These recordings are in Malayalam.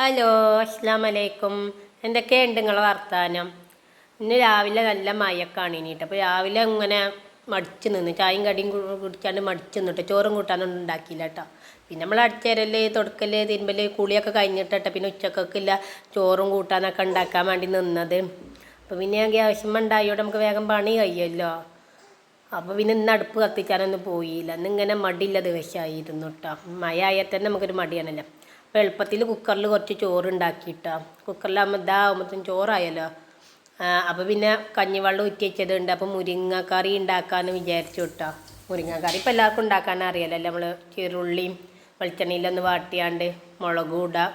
ഹലോ അസ്സാം വലൈക്കും എന്തൊക്കെയുണ്ട് നിങ്ങളെ വർത്താനം? ഇന്ന് രാവിലെ നല്ല മയക്കാണ് ഇനിയിട്ട് അപ്പോൾ രാവിലെ ഇങ്ങനെ മടിച്ച് നിന്ന് ചായയും കടിയും കുടിക്കാണ്ട് മടിച്ച് നിന്നിട്ട് ചോറും കൂട്ടാനൊന്നും ഉണ്ടാക്കിയില്ല കേട്ടോ. പിന്നെ നമ്മൾ അടിച്ചേരൽ തുടക്കൽ തിരുമ്പൽ കുളിയൊക്കെ കഴിഞ്ഞിട്ടോ പിന്നെ ഉച്ചക്കൊക്കില്ല ചോറും കൂട്ടാനൊക്കെ ഉണ്ടാക്കാൻ വേണ്ടി നിന്നത്. അപ്പോൾ പിന്നെ ഗ്യാസും ഉണ്ടായോടെ നമുക്ക് വേഗം പണി കഴിയുമല്ലോ അപ്പോൾ പിന്നെ ഇന്ന് അടുപ്പ് കത്തിക്കാനൊന്നും പോയില്ല. ഇന്നിങ്ങനെ മടിയില്ല ദിവസമായിരുന്നു കേട്ടോ. മഴ ആയാൽ തന്നെ നമുക്കൊരു മടിയാണല്ലോ. എളുപ്പത്തിൽ കുക്കറിൽ കുറച്ച് ചോറ് ഉണ്ടാക്കിയിട്ടോ കുക്കറിലാകുമ്പോൾ ഇതാകുമ്പോഴത്തേക്കും ചോറായല്ലോ. അപ്പോൾ പിന്നെ കഞ്ഞിവെള്ളം ഊറ്റി വെച്ചതുണ്ട്. അപ്പോൾ മുരിങ്ങക്കറി ഉണ്ടാക്കാമെന്ന് വിചാരിച്ചു കേട്ടോ മുരിങ്ങക്കറി ഇപ്പോൾ എല്ലാവർക്കും ഉണ്ടാക്കാൻ അറിയാലോ. നമ്മൾ ചെറുള്ളിയും വെളിച്ചെണ്ണയിലൊന്ന് വാട്ടിയാണ്ട് മുളകും ഇടുക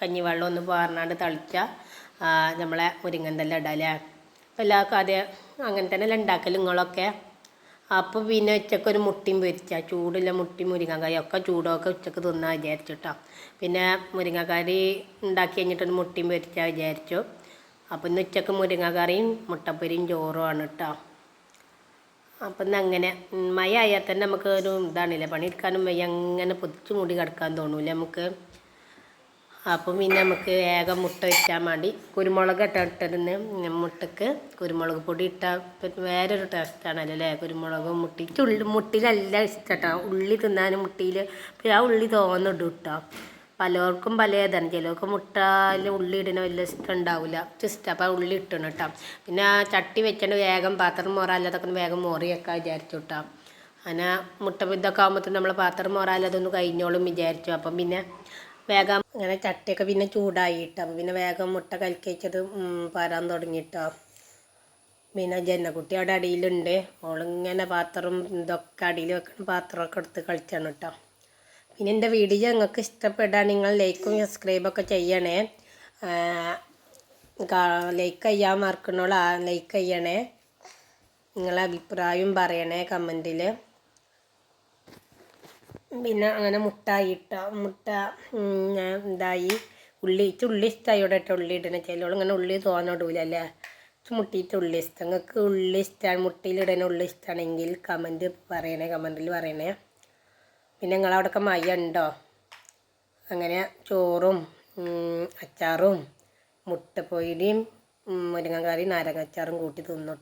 കഞ്ഞിവെള്ളം ഒന്ന് പാർന്നാണ്ട് തളിച്ചാൽ നമ്മളെ മുരിങ്ങന്തെല്ലാം ഇടാം അല്ലേ എല്ലാവർക്കും അതേ അങ്ങനെ തന്നെ ഉണ്ടാക്കൽ നിങ്ങളൊക്കെ? അപ്പോൾ പിന്നെ ഉച്ചയ്ക്ക് ഒരു മുട്ടിയും പൊരിച്ച. ചൂടുള്ള മുട്ടി മുരിങ്ങക്കായ ഒക്കെ ചൂടൊക്കെ ഉച്ചയ്ക്ക് തിന്നാൻ വിചാരിച്ചിട്ടോ. പിന്നെ മുരിങ്ങക്കറി ഉണ്ടാക്കി കഴിഞ്ഞിട്ടൊരു മുട്ടിയും പൊരിച്ച വിചാരിച്ചു. അപ്പം ഇന്ന് ഉച്ചയ്ക്ക് മുരിങ്ങക്കറിയും മുട്ടപ്പൊരിയും ചോറുമാണ് കേട്ടോ അപ്പം ഇന്ന് അങ്ങനെ മഴ ആയാൽ തന്നെ നമുക്ക് ഒരു ഇതാണില്ലേ പണിയെടുക്കാനും വയ്യ. അങ്ങനെ പൊതിച്ച് മൂടി കിടക്കാൻ തോന്നൂല നമുക്ക്. അപ്പം പിന്നെ നമുക്ക് വേഗം മുട്ട വയ്ക്കാൻ വേണ്ടി കുരുമുളക് ഇട്ട ഇട്ടിരുന്ന് മുട്ടക്ക് കുരുമുളക് പൊടി ഇട്ടാൽ വേറൊരു ടേസ്റ്റാണല്ലോ അല്ലേ? കുരുമുളകും മുട്ടി. ഉള്ളി മുട്ടിയിലെല്ലാം ഇഷ്ടട്ടോ ഉള്ളി തിന്നാനും മുട്ടിയിൽ ആ ഉള്ളി തോന്നിടും കേട്ടോ പലർക്കും പല ഇതാണ് ചിലർക്ക് മുട്ടയിൽ ഉള്ളി ഇടുന്ന വലിയ ഇഷ്ടം ഉണ്ടാവില്ല. ഇഷ്ടം. അപ്പോൾ ഉള്ളി ഇട്ടണം കേട്ടോ പിന്നെ ആ ചട്ടി വെച്ചിട്ട് വേഗം പാത്രം മോറാല്ലാതൊക്കെ വേഗം മോറി വെക്കാൻ വിചാരിച്ചു കേട്ടോ അങ്ങനെ മുട്ട ഇതൊക്കെ ആകുമ്പോഴത്തേക്കും നമ്മൾ പാത്രം മോറാല്ലാതൊന്ന് കഴിഞ്ഞോളും വിചാരിച്ചു. അപ്പം പിന്നെ വേഗം അങ്ങനെ ചട്ടിയൊക്കെ പിന്നെ ചൂടായിട്ട്. അപ്പം പിന്നെ വേഗം മുട്ട കലക്കി പരാൻ പാരാൻ തുടങ്ങിയിട്ടോ പിന്നെ ജന്നക്കുട്ടി അവിടെ അടിയിലുണ്ട്. ഓളിങ്ങനെ പാത്രം ഇതൊക്കെ അടിയിൽ വെക്കണം പാത്രമൊക്കെ എടുത്ത് കളിച്ചാണ് കേട്ടോ. പിന്നെ എന്റെ വീഡിയോ നിങ്ങൾക്ക് ഇഷ്ടപ്പെടാൻ നിങ്ങൾ ലൈക്കും സബ്സ്ക്രൈബൊക്കെ ചെയ്യണേ. ലൈക്ക് ചെയ്യാൻ മറക്കണോളാ ലൈക്ക് ചെയ്യണേ. നിങ്ങളെ അഭിപ്രായം പറയണേ കമന്റിൽ പിന്നെ അങ്ങനെ മുട്ടായിട്ട മുട്ട ഉം, ഞാൻ ഇതായി ഉള്ളി ഇച്ച് ഉള്ളി ഇഷ്ടമായി ഇവിടെ ഇട്ട് ഉള്ളി ഇടണ. ചിലവൾ ഇങ്ങനെ ഉള്ളി തോന്നിടൂലല്ലേ മുട്ടിയിട്ട് ഉള്ളി ഇഷ്ടം. നിങ്ങൾക്ക് ഉള്ളി ഇഷ്ടമാണ് മുട്ടിയിലിടണ ഉള്ളി ഇഷ്ടമാണെങ്കിൽ കമന്റ് പറയണേ കമന്റിൽ പറയണേ. പിന്നെ നിങ്ങളവിടെയൊക്കെ മയ ഉണ്ടോ? അങ്ങനെ ചോറും അച്ചാറും മുട്ടപ്പൊരിയും മുരിങ്ങക്കാരി മുരിങ്ങക്കറിയും നാരങ്ങ അച്ചാറും കൂട്ടി തിന്നു